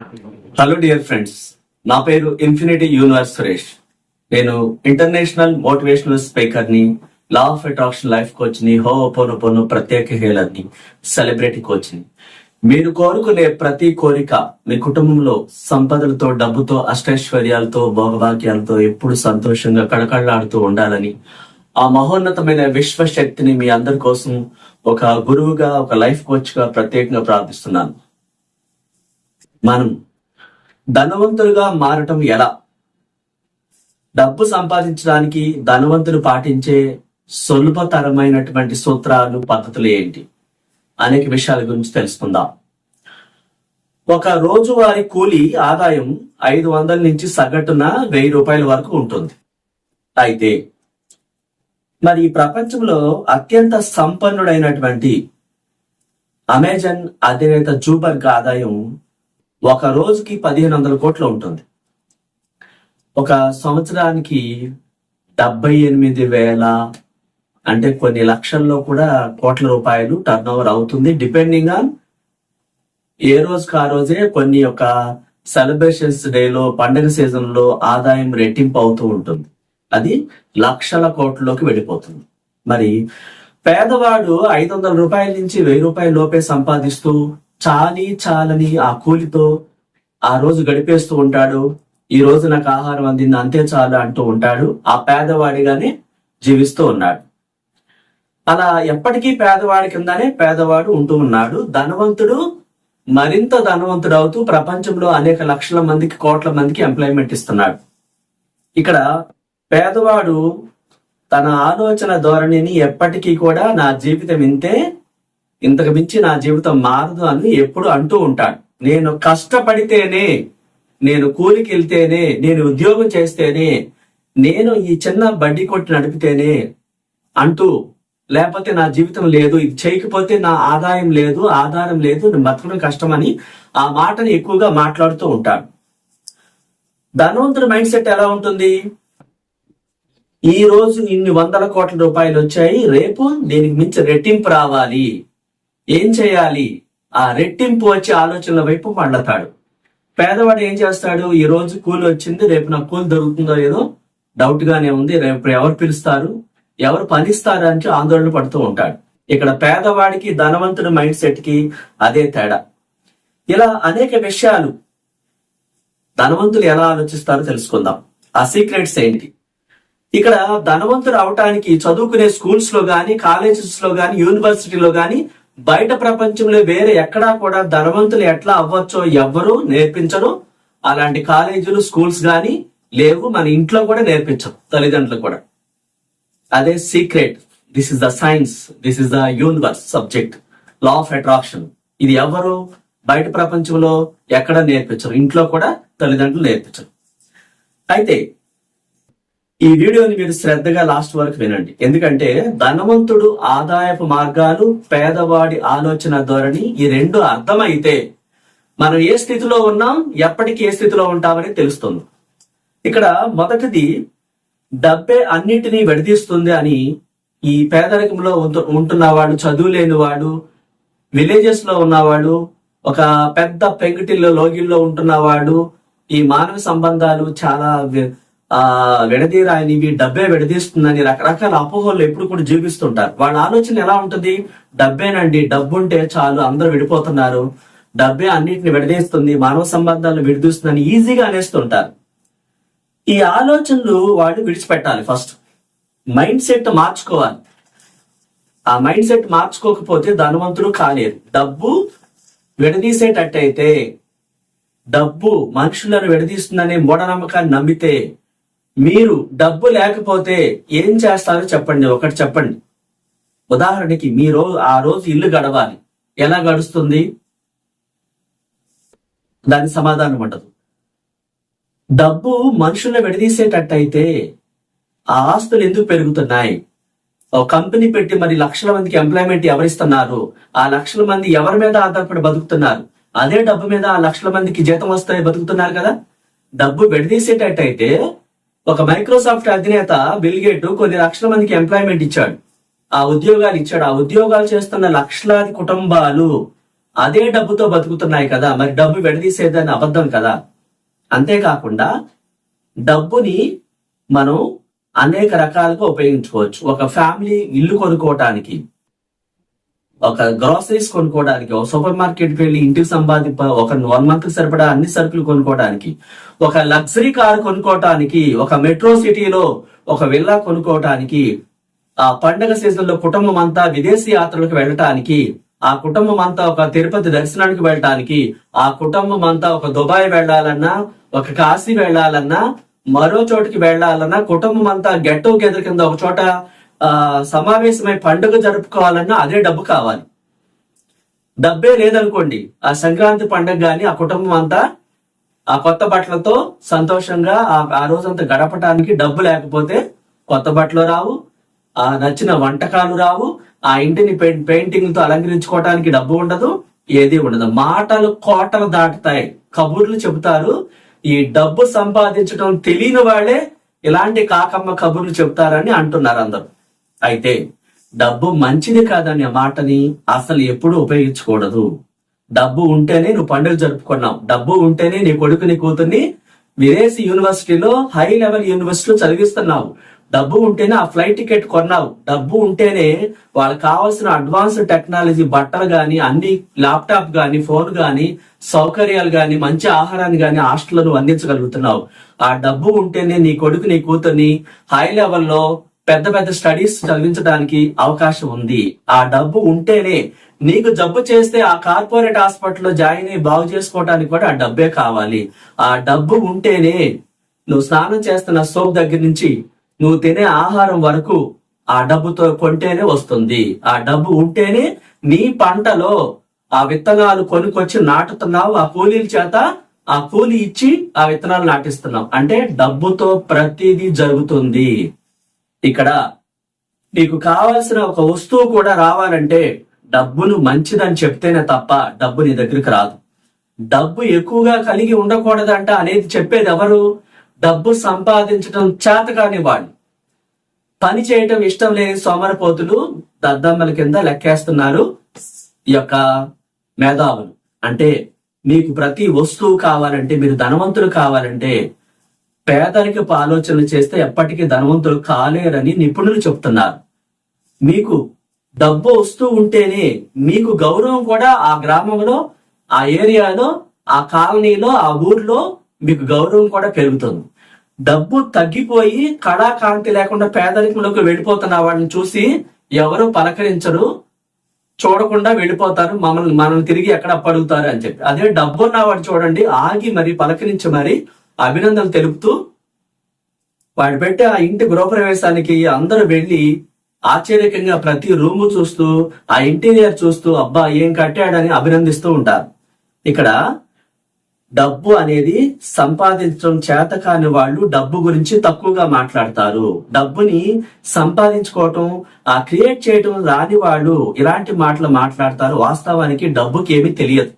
Hello dear friends నా పేరు infinity universe Suresh నేను ఇంటర్నేషనల్ మోటివేషనల్ స్పీకర్ని లా ఆఫ్ అట్రాక్షన్ లైఫ్ కోచ్ని హో పొను ప్రత్యేక హేలర్ని సెలబ్రిటీ కోచ్ని. మీరు కోరుకునే ప్రతి కోరిక మీ కుటుంబంలో సంపదలతో డబ్బుతో అష్టైశ్వర్యాలతో భోగభాగ్యాలతో ఎప్పుడు సంతోషంగా కడకళ్ళాడుతూ ఉండాలని ఆ మహోన్నతమైన విశ్వశక్తిని మీ అందరి కోసం ఒక గురువుగా ఒక లైఫ్ కోచ్గా ప్రత్యేకంగా ప్రార్థిస్తున్నాను. మనం ధనవంతులుగా మారటం ఎలా? డబ్బు సంపాదించడానికి ధనవంతులు పాటించే సులభతరమైనటువంటి సూత్రాలు పద్ధతులు ఏంటి? అనేక విషయాల గురించి తెలుసుకుందాం. ఒక రోజువారి కూలి ఆదాయం ఐదు వందల నుంచి సగటున వెయ్యి రూపాయల వరకు ఉంటుంది. అయితే మరి ఈ ప్రపంచంలో అత్యంత సంపన్నుడైనటువంటి అమెజాన్ అధినేత జూబర్గ్ ఆదాయం ఒక రోజుకి పదిహేను వందల కోట్లు ఉంటుంది. ఒక సంవత్సరానికి డెబ్బై ఎనిమిది వేల అంటే కొన్ని లక్షల్లో కూడా కోట్ల రూపాయలు టర్న్ ఓవర్ అవుతుంది. డిపెండింగ్ ఆన్ ఏ రోజుకి ఆ రోజే కొన్ని ఒక సెలబ్రేషన్స్ డేలో పండగ సీజన్లో ఆదాయం రెట్టింపు అవుతూ ఉంటుంది. అది లక్షల కోట్లలోకి వెళ్ళిపోతుంది. మరి పేదవాడు ఐదు వందల రూపాయల నుంచి వెయ్యి రూపాయల లోపే సంపాదిస్తూ చాలి చాలని ఆ కూలితో ఆ రోజు గడిపేస్తూ ఉంటాడు. ఈ రోజు నాకు ఆహారం అందింది అంతే చాలు అంటూ ఉంటాడు. ఆ పేదవాడిగానే జీవిస్తూ ఉన్నాడు. అలా ఎప్పటికీ పేదవాడి కిందనే పేదవాడు ఉంటూ ఉన్నాడు. ధనవంతుడు మరింత ధనవంతుడు అవుతూ ప్రపంచంలో అనేక లక్షల మందికి కోట్ల మందికి ఎంప్లాయ్మెంట్ ఇస్తున్నాడు. ఇక్కడ పేదవాడు తన ఆలోచన ధోరణిని ఎప్పటికీ కూడా నా జీవితం ఇంతే ఇంతకు మించి నా జీవితం మారదు అని ఎప్పుడు అంటూ ఉంటాడు. నేను కష్టపడితేనే నేను కూలికి వెళ్తేనే నేను ఉద్యోగం చేస్తేనే నేను ఈ చిన్న బడ్డీ కొట్టి నడిపితేనే అంటూ లేకపోతే నా జీవితం లేదు ఇది చేయకపోతే నా ఆదాయం లేదు ఆధారం లేదు నేను బతకడం కష్టమని ఆ మాటని ఎక్కువగా మాట్లాడుతూ ఉంటాడు. ధనవంతుడి మైండ్ సెట్ ఎలా ఉంటుంది? ఈ రోజు ఇన్ని వందల కోట్ల రూపాయలు వచ్చాయి రేపు దీనికి మించి రెట్టింపు రావాలి. ఏం చేయాలి? ఆ రెట్టింపు వచ్చే ఆలోచనల వైపు మళ్ళతాడు పేదవాడు ఏం చేస్తాడు? ఈ రోజు కూలి వచ్చింది రేపు నాకు కూలి దొరుకుతుందో ఏదో డౌట్ గానే ఉంది. రేపు ఎవరు పిలుస్తారు? ఎవరు పనిస్తారు అని ఆందోళన పడుతూ ఉంటాడు. ఇక్కడ పేదవాడికి ధనవంతుడి మైండ్ సెట్కి అదే తేడా. ఇలా అనేక విషయాలు ధనవంతులు ఎలా ఆలోచిస్తారో తెలుసుకుందాం. ఆ సీక్రెట్స్ ఏంటి? ఇక్కడ ధనవంతుడు అవటానికి చదువుకునే స్కూల్స్లో గాని కాలేజెస్లో గాని యూనివర్సిటీలో గాని బయట ప్రపంచంలో వేరే ఎక్కడా కూడా ధనవంతులు ఎట్లా అవ్వచ్చో ఎవ్వరూ నేర్పించరు. అలాంటి కాలేజీలు స్కూల్స్ గాని లేవు మన ఇంట్లో కూడా నేర్పించం తల్లిదండ్రులు కూడా. అదే secret this is the science this is the universe subject law of attraction. ఇది ఎవరు బయట ప్రపంచంలో ఎక్కడ నేర్పించరు ఇంట్లో కూడా తల్లిదండ్రులు నేర్పించరు. అయితే ఈ వీడియోని మీరు శ్రద్ధగా లాస్ట్ వరకు వినండి. ఎందుకంటే ధనవంతుడు ఆదాయపు మార్గాలు పేదవాడి ఆలోచన ధోరణి ఈ రెండు అర్థమైతే మనం ఏ స్థితిలో ఉన్నాం ఎప్పటికి ఏ స్థితిలో ఉంటామని తెలుస్తుంది. ఇక్కడ మొదటిది డబ్బే అన్నిటినీ విడదీస్తుంది అని ఈ పేదరికంలో ఉంటున్నవాడు చదువు లేని వాడు విలేజెస్లో ఉన్నవాడు ఒక పెద్ద పెంకుటిల్లో లోగిల్లో ఉంటున్నవాడు ఈ మానవ సంబంధాలు చాలా ఆ విడదీరానివి డబ్బే విడదీస్తుందని రకరకాల అపోహలు ఎప్పుడు కూడా జీవిస్తుంటారు. వాళ్ళ ఆలోచన ఎలా ఉంటుంది? డబ్బేనండి డబ్బు ఉంటే చాలు అందరూ విడిపోతున్నారు. డబ్బే అన్నిటిని విడదీస్తుంది మానవ సంబంధాలను విడదీస్తుందని ఈజీగా అనేస్తుంటారు. ఈ ఆలోచనలు వాళ్ళు విడిచిపెట్టాలి ఫస్ట్. మైండ్ సెట్ మార్చుకోవాలి. ఆ మైండ్ సెట్ మార్చుకోకపోతే ధనవంతుడు కాలేరు. డబ్బు విడదీసేటట్టయితే డబ్బు మనుషులను విడదీస్తుందనే మూఢనమ్మకాన్ని నమ్మితే మీరు డబ్బు లేకపోతే ఏం చేస్తారో చెప్పండి ఒకటి చెప్పండి. ఉదాహరణకి మీ రోజు ఆ రోజు ఇల్లు గడవాలి. ఎలా గడుస్తుంది? దానికి సమాధానం ఉండదు. డబ్బు మనుషుల్ని విడదీసేటట్టయితే ఆ ఆస్తులు ఎందుకు పెరుగుతున్నాయి? ఒక కంపెనీ పెట్టి మరి లక్షల మందికి ఎంప్లాయ్మెంట్ ఎవరిస్తున్నారు? ఆ లక్షల మంది ఎవరి మీద ఆధారపడి బతుకుతున్నారు? అదే డబ్బు మీద ఆ లక్షల మందికి జీతం వస్తాయి బతుకుతున్నారు కదా? డబ్బు విడదీసేటట్టయితే ఒక మైక్రోసాఫ్ట్ అధినేత బిల్గేట్ కొన్ని లక్షల మందికి ఎంప్లాయ్మెంట్ ఇచ్చాడు. ఆ ఉద్యోగాలు ఇచ్చాడు. ఆ ఉద్యోగాలు చేస్తున్న లక్షలాది కుటుంబాలు అదే డబ్బుతో బతుకుతున్నాయి కదా. మరి డబ్బు విడదీసేదని అబద్ధం కదా? అంతేకాకుండా డబ్బుని మనం అనేక రకాలుగా ఉపయోగించుకోవచ్చు. ఒక ఫ్యామిలీ ఇల్లు కొనుక్కోవటానికి ఒక గ్రాసరీస్ కొనుక్కోవడానికి ఒక సూపర్ మార్కెట్కి వెళ్ళి ఇంటికి సంపాదింప ఒక వన్ మంత్ సరిపడా అన్ని సరుకులు కొనుక్కోవడానికి ఒక లగ్జరీ కార్ కొనుక్కోవటానికి ఒక మెట్రో సిటీలో ఒక విల్లా కొనుక్కోవటానికి ఆ పండగ సీజన్లో కుటుంబం అంతా విదేశీ యాత్రలకు వెళ్ళటానికి ఆ కుటుంబం అంతా ఒక తిరుపతి దర్శనానికి వెళ్ళటానికి ఆ కుటుంబం అంతా ఒక దుబాయ్ వెళ్ళాలన్నా ఒక కాశీ వెళ్ళాలన్నా మరో చోటికి వెళ్ళాలన్నా కుటుంబం అంతా గెట్ టుగెదర్ కింద ఒక చోట సమావేశమై పండుగ జరుపుకోవాలన్నా అదే డబ్బు కావాలి. డబ్బే లేదనుకోండి ఆ సంక్రాంతి పండుగ గాని ఆ కుటుంబం అంతా ఆ కొత్త బట్టలతో సంతోషంగా ఆ రోజంతా గడపటానికి డబ్బు లేకపోతే కొత్త బట్టలు రావు ఆ నచ్చిన వంటకాలు రావు ఆ ఇంటిని పెయింట్ పెయింటింగ్తో అలంకరించుకోవటానికి డబ్బు ఉండదు ఏది ఉండదు. మాటలు కోటలు దాటుతాయి. కబుర్లు చెబుతారు. ఈ డబ్బు సంపాదించడం తెలియని వాళ్ళే ఇలాంటి కాకమ్మ కబుర్లు చెబుతారని అంటున్నారు అందరూ. అయితే డబ్బు మంచిది కాదనే మాటని అసలు ఎప్పుడు ఉపయోగించకూడదు. డబ్బు ఉంటేనే నువ్వు పండుగ జరుపుకున్నావు. డబ్బు ఉంటేనే నీ కొడుకు నీ కూతుర్ని విదేశీ యూనివర్సిటీలో హై లెవెల్ యూనివర్సిటీలో చదివిస్తున్నావు. డబ్బు ఉంటేనే ఆ ఫ్లైట్ టికెట్ కొన్నావు. డబ్బు ఉంటేనే వాళ్ళకి కావాల్సిన అడ్వాన్స్ టెక్నాలజీ బట్టలు గాని అన్ని ల్యాప్టాప్ గాని ఫోన్ గాని సౌకర్యాలు గాని మంచి ఆహారాన్ని గాని హాస్టల్లో అందించగలుగుతున్నావు. ఆ డబ్బు ఉంటేనే నీ కొడుకు నీ కూతుర్ని హై లెవెల్లో పెద్ద పెద్ద స్టడీస్ చదివించడానికి అవకాశం ఉంది. ఆ డబ్బు ఉంటేనే నీకు జబ్బు చేస్తే ఆ కార్పొరేట్ హాస్పిటల్లో జాయిన్ అయ్యి బాగు చేసుకోవడానికి కూడా ఆ డబ్బే కావాలి. ఆ డబ్బు ఉంటేనే నువ్వు స్నానం చేస్తున్న సోప్ దగ్గర నుంచి నువ్వు తినే ఆహారం వరకు ఆ డబ్బుతో కొంటేనే వస్తుంది. ఆ డబ్బు ఉంటేనే నీ పంటలో ఆ విత్తనాలు కొనుక్కొచ్చి నాటుతున్నావు. ఆ కూలీల చేత ఆ కూలి ఇచ్చి ఆ విత్తనాలు నాటిస్తున్నావు. అంటే డబ్బుతో ప్రతిదీ జరుగుతుంది. ఇక్కడ నీకు కావాల్సిన ఒక వస్తువు కూడా రావాలంటే డబ్బును మంచిదని చెప్తేనే తప్ప డబ్బు నీ దగ్గరికి రాదు. డబ్బు ఎక్కువగా కలిగి ఉండకూడదంట అనేది చెప్పేది ఎవరు? డబ్బు సంపాదించడం చేత కాని వాళ్ళు. పని చేయటం ఇష్టం లేని సోమరపోతులు దద్దమ్మల కింద లెక్కేస్తున్నారు ఈ యొక్క మేధావులు. అంటే మీకు ప్రతి వస్తువు కావాలంటే మీరు ధనవంతులు కావాలంటే పేదరికపు ఆలోచనలు చేస్తే ఎప్పటికీ ధనవంతులు కాలేరని నిపుణులు చెప్తున్నారు. మీకు డబ్బు వస్తూ ఉంటేనే మీకు గౌరవం కూడా ఆ గ్రామంలో ఆ ఏరియాలో ఆ కాలనీలో ఆ ఊర్లో మీకు గౌరవం కూడా పెరుగుతుంది. డబ్బు తగ్గిపోయి కళాకాంతి లేకుండా పేదరికంలోకి వెళ్ళిపోతున్న వాడిని చూసి ఎవరు పలకరించరు చూడకుండా వెళ్ళిపోతారు మమ్మల్ని మనల్ని తిరిగి ఎక్కడ పడుగుతారు అని చెప్పి. అదే డబ్బు ఉన్నవాడు చూడండి ఆగి మరి పలకరించి మరి అభినందనలు తెలుపుతూ వాడు పెట్టే ఆ ఇంటి గృహప్రవేశానికి అందరూ వెళ్ళి ఆశ్చర్యకంగా ప్రతి రూము చూస్తూ ఆ ఇంటీరియర్ చూస్తూ అబ్బా ఏం కట్టాడని అభినందిస్తూ ఉంటారు. ఇక్కడ డబ్బు అనేది సంపాదించడం చేత కాని వాళ్ళు డబ్బు గురించి తక్కువగా మాట్లాడతారు. డబ్బుని సంపాదించుకోవటం ఆ క్రియేట్ చేయటం రాని వాళ్ళు ఇలాంటి మాటలు మాట్లాడతారు. వాస్తవానికి డబ్బుకి ఏమీ తెలియదు.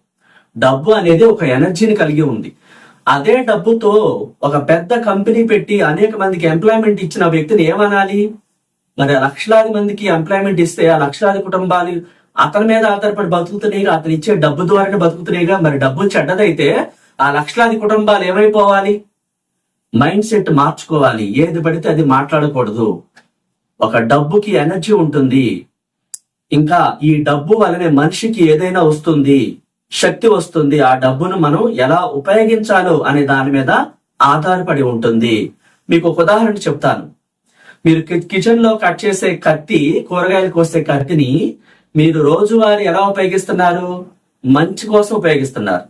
డబ్బు అనేది ఒక ఎనర్జీని కలిగి ఉంది. అదే డబ్బుతో ఒక పెద్ద కంపెనీ పెట్టి అనేక మందికి ఎంప్లాయ్మెంట్ ఇచ్చిన వ్యక్తిని ఏమనాలి? మరి ఆ లక్షలాది మందికి ఎంప్లాయ్మెంట్ ఇస్తే ఆ లక్షలాది కుటుంబాలు అతని మీద ఆధారపడి బతుకుతున్నాయిగా అతను ఇచ్చే డబ్బు ద్వారానే బతుకుతున్నాయిగా మరి డబ్బు చెడ్డదైతే ఆ లక్షలాది కుటుంబాలు ఏమైపోవాలి? మైండ్ సెట్ మార్చుకోవాలి. ఏది పడితే అది మాట్లాడకూడదు. ఒక డబ్బుకి ఎనర్జీ ఉంటుంది. ఇంకా ఈ డబ్బు వలనే మనిషికి ఏదైనా వస్తుంది. శక్తి వస్తుంది. ఆ డబ్బును మనం ఎలా ఉపయోగించాలో అనే దాని మీద ఆధారపడి ఉంటుంది. మీకు ఒక ఉదాహరణ చెప్తాను. మీరు కిచెన్లో కట్ చేసే కత్తి కూరగాయలు కోసే కత్తిని మీరు రోజువారీ ఎలా ఉపయోగిస్తున్నారు? మంచి కోసం ఉపయోగిస్తున్నారు.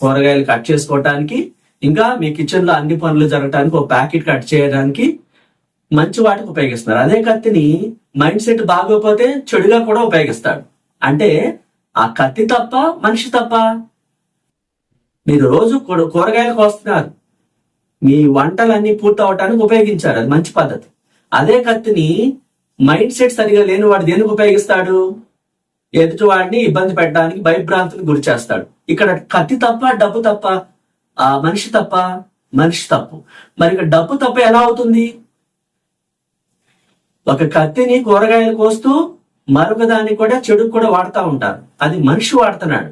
కూరగాయలు కట్ చేసుకోవటానికి ఇంకా మీ కిచెన్లో అన్ని పనులు జరగటానికి ఒక ప్యాకెట్ కట్ చేయడానికి మంచి వాటికి ఉపయోగిస్తున్నారు. అదే కత్తిని మైండ్ సెట్ బాగోకపోతే చెడుగా కూడా ఉపయోగిస్తాడు. అంటే ఆ కత్తి తప్ప మనిషి తప్ప? మీరు రోజు కూర- కూరగాయలు కోస్తున్నారు మీ వంటలన్నీ పూర్తవటానికి ఉపయోగించారు. అది మంచి పద్ధతి. అదే కత్తిని మైండ్ సెట్ సరిగా లేని వాడు దేనికి ఉపయోగిస్తాడు? ఎదుటి వాడిని ఇబ్బంది పెట్టడానికి భయభ్రాంతిని గురి చేస్తాడు. ఇక్కడ కత్తి తప్ప డబ్బు తప్ప ఆ మనిషి తప్ప మనిషి తప్పు. మరి ఇక డబ్బు తప్ప ఎలా అవుతుంది? ఒక కత్తిని కూరగాయలు కోస్తూ మరొక దాన్ని కూడా చెడుకు కూడా వాడుతూ ఉంటారు. అది మనిషి వాడుతున్నాడు.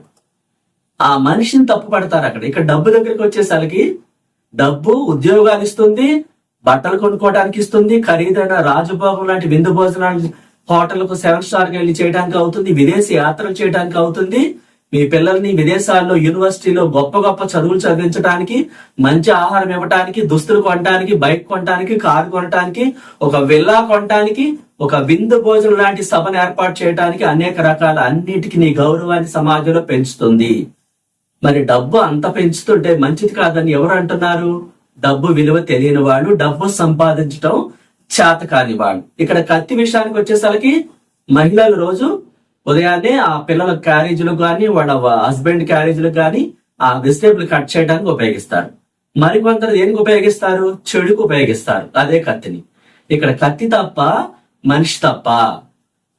ఆ మనిషిని తప్పు పడతారు అక్కడ. ఇక్కడ డబ్బు దగ్గరికి వచ్చేసరికి డబ్బు ఉద్యోగాలు ఇస్తుంది బట్టలు కొనుక్కోవడానికి ఇస్తుంది ఖరీదైన రాజభోగం లాంటి విందు భోజనాలు హోటల్కు సెవెన్ స్టార్కి వెళ్ళి చేయడానికి అవుతుంది విదేశీ యాత్రలు చేయడానికి అవుతుంది. మీ పిల్లల్ని విదేశాల్లో యూనివర్సిటీలో గొప్ప గొప్ప చదువులు చదివించడానికి మంచి ఆహారం ఇవ్వటానికి దుస్తులు కొనడానికి బైక్ కొనడానికి కారు కొనడానికి ఒక విల్లా కొనడానికి ఒక విందు భోజనం లాంటి సభను ఏర్పాటు చేయడానికి అనేక రకాల అన్నిటికీ నీ గౌరవాన్ని సమాజంలో పెంచుతుంది. మరి డబ్బు అంత పెంచుతుంటే మంచిది కాదని ఎవరు అంటున్నారు? డబ్బు విలువ తెలియని వాళ్ళు డబ్బు సంపాదించడం చేత కాని వాళ్ళు. ఇక్కడ కత్తి విషయానికి వచ్చేసరికి మహిళలు రోజు ఉదయాన్నే ఆ పిల్లల క్యారేజీలకు కానీ వాళ్ళ హస్బెండ్ క్యారేజీలకు కానీ ఆ వెజిటేబుల్ కట్ చేయడానికి ఉపయోగిస్తారు. మరికొందరు దేనికి ఉపయోగిస్తారు? చెడుకు ఉపయోగిస్తారు. అదే కత్తిని. ఇక్కడ కత్తి తప్ప మనిషి తప్ప.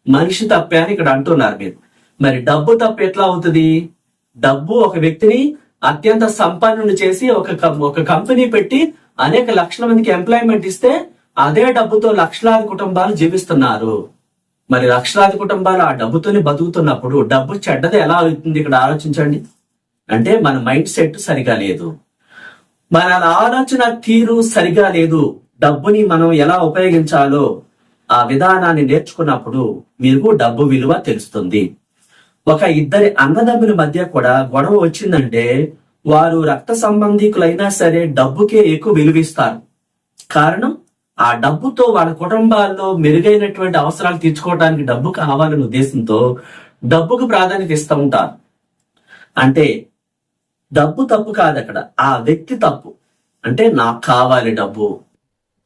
మనిషి తప్పే అని ఇక్కడ అంటున్నారు మీరు. మరి డబ్బు తప్ప ఎట్లా అవుతుంది? డబ్బు ఒక వ్యక్తిని అత్యంత సంపన్నుని చేసి ఒక కం- ఒక కంపెనీ పెట్టి అనేక లక్షల మందికి ఎంప్లాయ్మెంట్ ఇస్తే అదే డబ్బుతో లక్షలాది కుటుంబాలు జీవిస్తున్నారు. మరి లక్షలాది కుటుంబాలు ఆ డబ్బుతోనే బతుకుతున్నప్పుడు డబ్బు చెడ్డది ఎలా అవుతుంది ఇక్కడ ఆలోచించండి? అంటే మన మైండ్ సెట్ సరిగా లేదు. మన ఆలోచన తీరు సరిగా లేదు. డబ్బుని మనం ఎలా ఉపయోగించాలో ఆ విధానాన్ని నేర్చుకున్నప్పుడు మీకు డబ్బు విలువ తెలుస్తుంది. ఒక ఇద్దరి అన్నదమ్ముల మధ్య కూడా గొడవ వచ్చిందంటే వారు రక్త సంబంధికులైనా సరే డబ్బుకే ఎక్కువ విలువిస్తారు. కారణం? ఆ డబ్బుతో వాళ్ళ కుటుంబాల్లో మెరుగైనటువంటి అవసరాలు తీర్చుకోవడానికి డబ్బు కావాలనే ఉద్దేశంతో డబ్బుకు ప్రాధాన్యత ఇస్తూ ఉంటారు. అంటే డబ్బు తప్పు కాదు అక్కడ. ఆ వ్యక్తి తప్పు. అంటే నాకు కావాలి డబ్బు.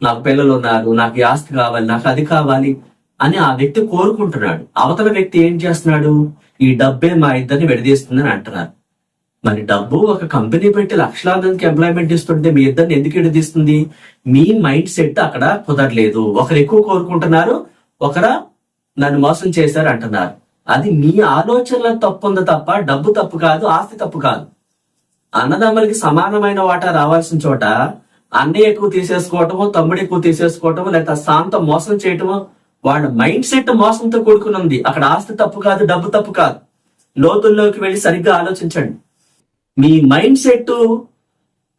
నాకు పిల్లలు ఉన్నారు నాకు ఆస్తి కావాలి నాకు అది కావాలి అని ఆ వ్యక్తి కోరుకుంటున్నాడు. అవతల వ్యక్తి ఏం చేస్తున్నాడు? ఈ డబ్బే మా ఇద్దరిని విడదీస్తుందని అంటున్నారు. మరి డబ్బు ఒక కంపెనీ పెట్టి లక్షలాది ఎంప్లాయ్మెంట్ ఇస్తుంటే మీ ఇద్దరిని ఎందుకు విడదీస్తుంది మీ మైండ్ సెట్ అక్కడ కుదరలేదు. ఒకరు ఎక్కువ కోరుకుంటున్నారు ఒకరు నన్ను మోసం చేశారు అంటున్నారు. అది మీ ఆలోచనల తప్పు ఉంది తప్ప డబ్బు తప్పు కాదు ఆస్తి తప్పు కాదు. అన్నదమ్ములకి సమానమైన వాటా రావాల్సిన చోట అన్నయ్య ఎక్కువ తీసేసుకోవటము తమ్ముడు ఎక్కువ తీసేసుకోవటము లేకపోతే శాంతం మోసం చేయటము వాళ్ళ మైండ్ సెట్ మోసంతో కూడుకుని ఉంది అక్కడ ఆస్తి తప్పు కాదు డబ్బు తప్పు కాదు. లోతుల్లోకి వెళ్ళి సరిగ్గా ఆలోచించండి. మీ మైండ్ సెట్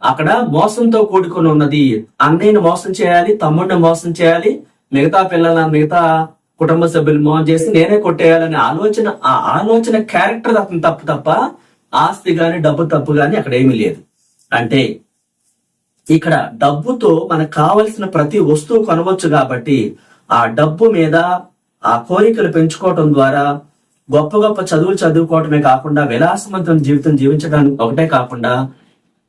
అక్కడ మోసంతో కూడుకుని ఉన్నది. అన్నయ్యని మోసం చేయాలి తమ్ముడిని మోసం చేయాలి మిగతా పిల్లల మిగతా కుటుంబ సభ్యులు మోసం చేసి నేనే కొట్టేయాలనే ఆలోచన ఆ ఆలోచన క్యారెక్టర్ అతను తప్పు తప్ప ఆస్తి గాని డబ్బు తప్పు గాని అక్కడ ఏమీ లేదు. అంటే ఇక్కడ డబ్బుతో మనకు కావలసిన ప్రతి వస్తువు కొనవచ్చు కాబట్టి ఆ డబ్బు మీద ఆ కోరికలు పెంచుకోవటం ద్వారా గొప్ప గొప్ప చదువులు చదువుకోవటమే కాకుండా విలాసవంతం జీవితం జీవించడానికి ఒకటే కాకుండా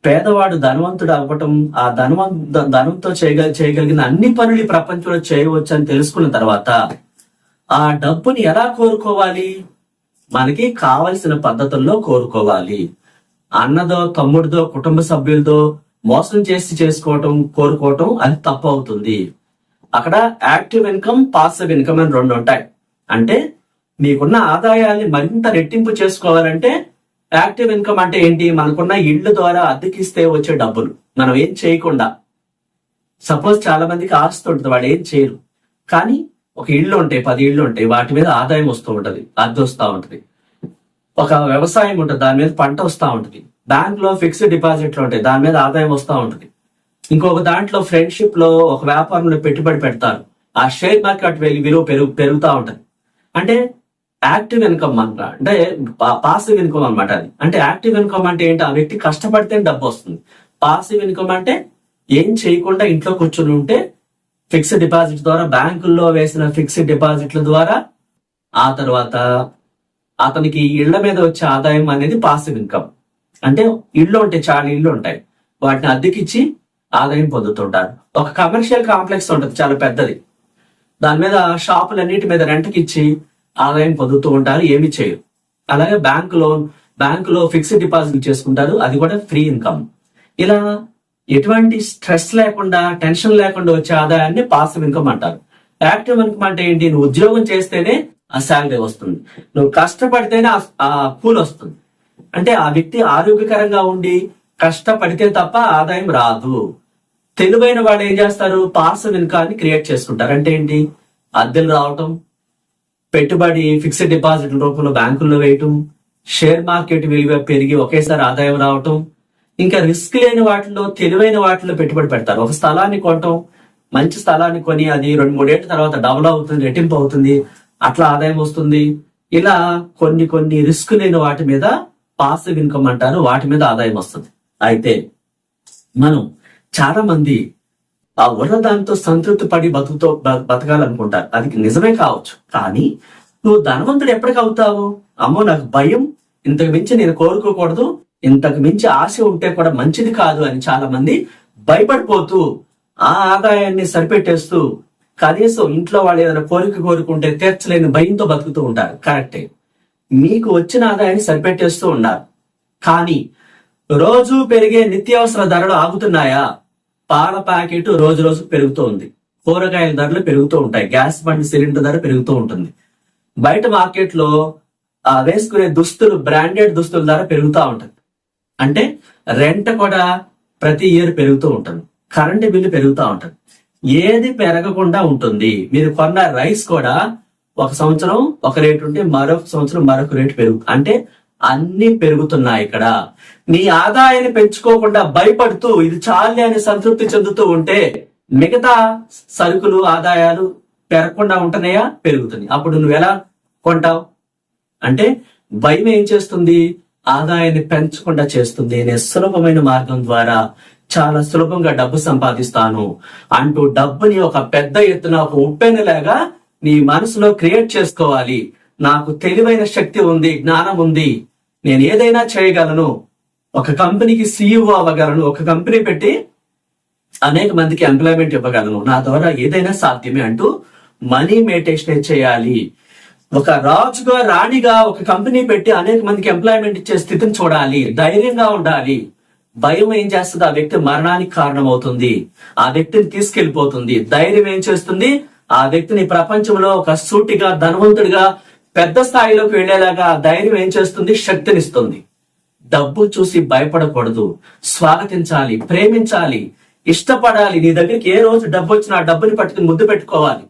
పేదవాడు ధనవంతుడు అవ్వటం ఆ ధనవం ధనంతో చేయగల చేయగలిగిన అన్ని పనులు ఈ ప్రపంచంలో చేయవచ్చు అని తెలుసుకున్న తర్వాత ఆ డబ్బుని ఎలా కోరుకోవాలి? మనకి కావలసిన పద్ధతుల్లో కోరుకోవాలి. అన్నదో తమ్ముడిదో కుటుంబ సభ్యులతో మోసం చేసి చేసుకోవటం కోరుకోవటం అది తప్పు అవుతుంది. అక్కడ యాక్టివ్ ఇన్కమ్ పాసివ్ ఇన్కమ్ అని రెండు ఉంటాయి. అంటే మీకున్న ఆదాయాన్ని మరింత రెట్టింపు చేసుకోవాలంటే యాక్టివ్ ఇన్కమ్ అంటే ఏంటి? మనకున్న ఇళ్ళు ద్వారా అద్దెకిస్తే వచ్చే డబ్బులు. మనం ఏం చేయకుండా. సపోజ్ చాలా మందికి ఆస్తి ఉంటుంది వాడు ఏం చేయరు. కానీ ఒక ఇళ్ళు ఉంటాయి పది ఇళ్ళు ఉంటాయి వాటి మీద ఆదాయం వస్తూ ఉంటుంది అద్దె వస్తూ ఉంటుంది. ఒక వ్యవసాయం ఉంటుంది దాని మీద పంట వస్తూ ఉంటుంది. బ్యాంక్లో ఫిక్స్డ్ డిపాజిట్లు ఉంటాయి దాని మీద ఆదాయం వస్తూ ఉంటుంది. ఇంకొక దాంట్లో ఫ్రెండ్షిప్లో ఒక వ్యాపారంలో పెట్టుబడి పెడతారు. ఆ షేర్ మార్కెట్ వెళ్ళి విలువ పెరుగు పెరుగుతూ ఉంటుంది. అంటే యాక్టివ్ ఇన్కమ్ అంట. అంటే పాసివ్ ఇన్కమ్ అన్నమాట అది. అంటే యాక్టివ్ ఇన్కమ్ అంటే ఏంటి? ఆ వ్యక్తి కష్టపడితే డబ్బు వస్తుంది. పాసివ్ ఇన్కమ్ అంటే ఏం చేయకుండా ఇంట్లో కూర్చొని ఉంటే ఫిక్స్డ్ డిపాజిట్ ద్వారా బ్యాంకుల్లో వేసిన ఫిక్స్డ్ డిపాజిట్ల ద్వారా ఆ తర్వాత అతనికి ఇళ్ళ మీద వచ్చే ఆదాయం అనేది పాసివ్ ఇన్కమ్. అంటే ఇళ్ళు ఉంటాయి చాలా ఇళ్ళు ఉంటాయి. వాటిని అద్దెకిచ్చి ఆదాయం పొందుతుంటారు. ఒక కమర్షియల్ కాంప్లెక్స్ ఉంటుంది చాలా పెద్దది. దాని మీద షాపులన్నిటి మీద రెంట్కి ఇచ్చి ఆదాయం పొందుతూ ఉంటారు ఏమి చేయరు. అలాగే బ్యాంక్ లోన్ బ్యాంక్లో ఫిక్స్డ్ డిపాజిట్ చేసుకుంటారు అది కూడా ఫ్రీ ఇన్కమ్ ఇలా ఎటువంటి స్ట్రెస్ లేకుండా టెన్షన్ లేకుండా వచ్చే ఆదాయాన్ని పాసివ్ ఇన్కమ్ అంటారు. యాక్టివ్ ఇన్కమ్ అంటే ఏంటి? నువ్వు ఉద్యోగం చేస్తేనే ఆ శాలరీ వస్తుంది. నువ్వు కష్టపడితేనే ఆ- ఆ కూలి వస్తుంది. అంటే ఆ వ్యక్తి ఆరోగ్యకరంగా ఉండి కష్టపడితే తప్ప ఆదాయం రాదు. తెలివైన వాడు ఏం చేస్తారు? పాసివ్ ఇన్కాన్ని క్రియేట్ చేసుకుంటారు. అంటే ఏంటి? అద్దెలు రావటం పెట్టుబడి ఫిక్స్డ్ డిపాజిట్ రూపంలో బ్యాంకుల్లో వేయటం షేర్ మార్కెట్ విలువ పెరిగి ఒకేసారి ఆదాయం రావటం ఇంకా రిస్క్ లేని వాటిలో తెలివైన వాటిలో పెట్టుబడి పెడతారు. ఒక స్థలాన్ని కొనటం మంచి స్థలాన్ని కొని అది రెండు మూడేళ్ళ తర్వాత డబుల్ అవుతుంది రెట్టింపు అవుతుంది అట్లా ఆదాయం వస్తుంది. ఇలా కొన్ని కొన్ని రిస్క్ లేని వాటి మీద పాసివ్ ఇన్కమ్ అంటారు వాటి మీద ఆదాయం వస్తుంది. అయితే మనం చాలా మంది ఆ ఉన్న దాంతో సంతృప్తి పడి బతుకుతో బ- బతకాలనుకుంటారు. అది నిజమే కావచ్చు. కానీ నువ్వు ధనవంతుడు ఎప్పటికి అవుతావు? అమ్మో నాకు భయం. ఇంతకు మించి నేను కోరుకోకూడదు. ఇంతకు మించి ఆశ ఉంటే కూడా మంచిది కాదు అని చాలా మంది భయపడిపోతూ ఆ ఆదాయాన్ని సరిపెట్టేస్తూ కనీసం ఇంట్లో వాళ్ళు ఏదైనా కోరిక కోరుకుంటే తీర్చలేని భయంతో బతుకుతూ ఉంటారు. కరెక్టే. మీకు వచ్చిన ఆదాయాన్ని సరిపెట్టేస్తూ ఉన్నారు. కానీ రోజు పెరిగే నిత్యావసర ధరలు ఆగుతున్నాయా? పాల ప్యాకెట్ రోజు రోజు పెరుగుతూ ఉంది. కూరగాయల ధరలు పెరుగుతూ ఉంటాయి. గ్యాస్ బండి సిలిండర్ ధర పెరుగుతూ ఉంటుంది. బయట మార్కెట్లో ఆ వేసుకునే దుస్తులు బ్రాండెడ్ దుస్తుల ధర పెరుగుతూ ఉంటుంది. అంటే రెంట్ కూడా ప్రతి ఇయర్ పెరుగుతూ ఉంటుంది. కరెంటు బిల్లు పెరుగుతూ ఉంటుంది. ఏది పెరగకుండా ఉంటుంది. మీరు కొన్న రైస్ కూడా ఒక సంవత్సరం ఒక రేటు ఉంటే మరొక సంవత్సరం మరొక రేటు పెరుగు అంటే అన్ని పెరుగుతున్నాయి ఇక్కడ. నీ ఆదాయాన్ని పెంచుకోకుండా భయపడుతూ ఇది చాలే అని సంతృప్తి చెందుతూ ఉంటే మిగతా సరుకులు ఆదాయాలు పెరగకుండా ఉంటున్నాయా పెరుగుతుంది అప్పుడు నువ్వు ఎలా కొంటావు? అంటే భయం ఏం చేస్తుంది? ఆదాయాన్ని పెంచకుండా చేస్తుంది అనే సులభమైన మార్గం ద్వారా చాలా సులభంగా డబ్బు సంపాదిస్తాను అంటూ డబ్బుని ఒక పెద్ద ఎత్తున ఒక ఉప్పెనలాగా నీ మనసులో క్రియేట్ చేసుకోవాలి. నాకు తెలివైన శక్తి ఉంది జ్ఞానం ఉంది. నేను ఏదైనా చేయగలను ఒక కంపెనీకి సీఈఓ అవ్వగలను ఒక కంపెనీ పెట్టి అనేక మందికి ఎంప్లాయ్మెంట్ ఇవ్వగలను. నా ద్వారా ఏదైనా సాధ్యమే అంటూ మనీ మెడిటేషన్ చేయాలి. ఒక రాజుగా రాణిగా ఒక కంపెనీ పెట్టి అనేక మందికి ఎంప్లాయ్మెంట్ ఇచ్చే స్థితిని చూడాలి. ధైర్యంగా ఉండాలి. భయం ఏం చేస్తుంది? ఆ వ్యక్తి మరణానికి కారణమవుతుంది. ఆ వ్యక్తిని తీసుకెళ్ళిపోతుంది ధైర్యం ఏం చేస్తుంది? ఆ వ్యక్తిని ప్రపంచంలో ఒక సూటిగా ధనవంతుడిగా పెద్ద స్థాయిలోకి వెళ్ళేలాగా ధైర్యం ఏం చేస్తుంది? శక్తినిస్తుంది. డబ్బు చూసి భయపడకూడదు. స్వాగతించాలి ప్రేమించాలి ఇష్టపడాలి. నీ దగ్గరికి ఏ రోజు డబ్బు వచ్చినా డబ్బుని పట్టుకుని ముద్దు పెట్టుకోవాలి.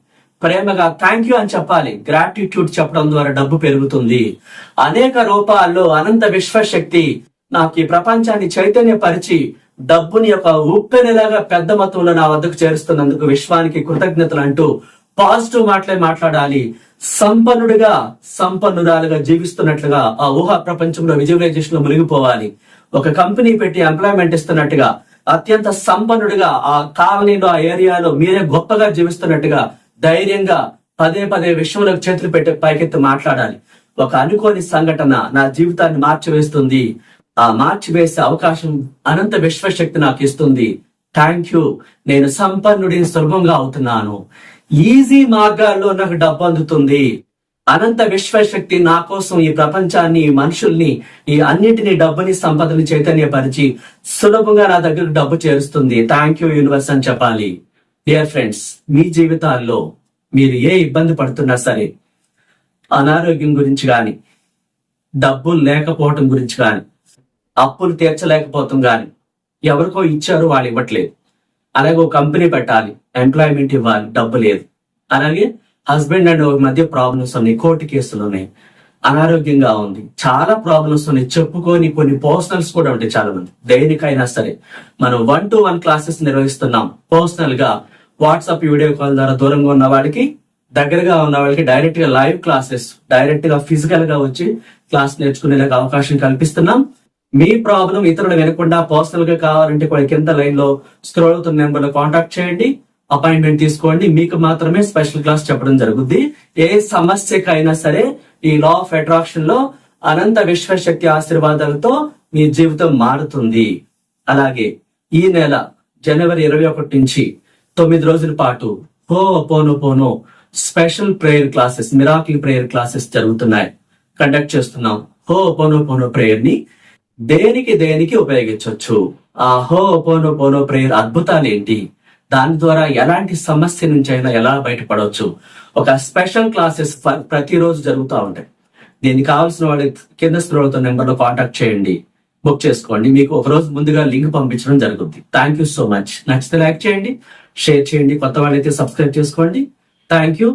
ప్రేమగా థ్యాంక్ యూ అని చెప్పాలి. గ్రాటిట్యూడ్ చెప్పడం ద్వారా డబ్బు పెరుగుతుంది. అనేక రూపాల్లో అనంత విశ్వశక్తి నాకు ఈ ప్రపంచాన్ని చైతన్యపరిచి డబ్బుని యొక్క ఉప్పెనలాగా పెద్ద మొత్తంలో నా వద్దకు చేరుస్తున్నందుకు విశ్వానికి కృతజ్ఞతలు అంటూ పాజిటివ్ మాటలే మాట్లాడాలి. సంపన్నుడిగా సంపన్నురాలుగా జీవిస్తున్నట్లుగా ఆ ఊహా ప్రపంచంలో విజువలైజేషన్లో మునిగిపోవాలి. ఒక కంపెనీ పెట్టి ఎంప్లాయ్మెంట్ ఇస్తున్నట్టుగా అత్యంత సంపన్నుడిగా ఆ కాలనీలో ఆ ఏరియాలో మీరే గొప్పగా జీవిస్తున్నట్టుగా ధైర్యంగా పదే పదే విషయంలో చేతులు పెట్టి పైకెత్తి మాట్లాడాలి. ఒక అనుకోని సంఘటన నా జీవితాన్ని మార్చివేస్తుంది. ఆ మార్చివేసే అవకాశం అనంత విశ్వశక్తి నాకు ఇస్తుంది. Thank you. నేను సంపన్నుడిని సులభంగా అవుతున్నాను. ఈజీ మార్గాల్లో నాకు డబ్బు అందుతుంది. అనంత విశ్వశక్తి నా కోసం ఈ ప్రపంచాన్ని ఈ మనుషుల్ని ఈ అన్నిటిని డబ్బుని సంపదని చైతన్యపరిచి సులభంగా నా దగ్గరకు డబ్బు చేరుస్తుంది. థ్యాంక్ యూ యూనివర్స్ అని చెప్పాలి. డియర్ ఫ్రెండ్స్ మీ జీవితాల్లో మీరు ఏ ఇబ్బంది పడుతున్నా సరే అనారోగ్యం గురించి కానీ డబ్బులు లేకపోవటం గురించి కానీ అప్పులు తీర్చలేకపోతాం కానీ ఎవరికో ఇచ్చారు వాళ్ళు ఇవ్వట్లేదు. అలాగే ఒక కంపెనీ పెట్టాలి. ఎంప్లాయ్మెంట్ ఇవ్వాలి డబ్బు లేదు. అలాగే హస్బెండ్ అండ్ మధ్య ప్రాబ్లమ్స్ ఉన్నాయి కోర్టు కేసులు ఉన్నాయి. అనారోగ్యంగా ఉంది. చాలా ప్రాబ్లమ్స్ ఉన్నాయి చెప్పుకొని కొన్ని పర్సనల్స్ కూడా ఉంటాయి చాలా మంది దేనికైనా సరే. మనం వన్ టు వన్ క్లాసెస్ నిర్వహిస్తున్నాం. పర్సనల్గా వాట్సాప్ వీడియో కాల్ ద్వారా దూరంగా ఉన్న వాడికి దగ్గరగా ఉన్న వాళ్ళకి డైరెక్ట్గా లైవ్ క్లాసెస్ డైరెక్ట్గా ఫిజికల్గా వచ్చి క్లాస్ నేర్చుకునేలాగా అవకాశం కల్పిస్తున్నాం. మీ ప్రాబ్లం ఇతరులు వినకుండా పర్సనల్గా కావాలంటే కూడా కింద లైన్లో స్క్రోల్ అవుతున్న నెంబర్లో కాంటాక్ట్ చేయండి. అపాయింట్మెంట్ తీసుకోండి. మీకు మాత్రమే స్పెషల్ క్లాస్ చెప్పడం జరుగుద్ది. ఏ సమస్యకైనా సరే ఈ లా ఆఫ్ అట్రాక్షన్లో అనంత విశ్వశక్తి ఆశీర్వాదాలతో మీ జీవితం మారుతుంది. అలాగే ఈ నెల జనవరి ఇరవై ఒకటి నుంచి తొమ్మిది రోజుల పాటు హో పోను పోను special prayer classes miracle prayer classes జరుగుతున్నాయి. కండక్ట్ చేస్తున్నాం. హో పోను పోను ప్రేయర్ని దేనికి దేనికి ఉపయోగించవచ్చు? ఆ హో పోను పోను ప్రేయర్ అద్భుతాలు ఏంటి దాని ద్వారా ఎలాంటి సమస్య నుంచి అయినా ఎలా బయటపడవచ్చు? ఒక స్పెషల్ క్లాసెస్ ప్రతిరోజు జరుగుతూ ఉంటాయి. దీనికి కావాల్సిన వాళ్ళు కింద స్క్రోల్ నెంబర్లో కాంటాక్ట్ చేయండి. బుక్ చేసుకోండి. మీకు ఒక రోజు ముందుగా లింక్ పంపించడం జరుగుతుంది థ్యాంక్ యూ సో మచ్. నచ్చితే లైక్ చేయండి షేర్ చేయండి. కొత్త వాళ్ళైతే సబ్స్క్రైబ్ చేసుకోండి. Thank you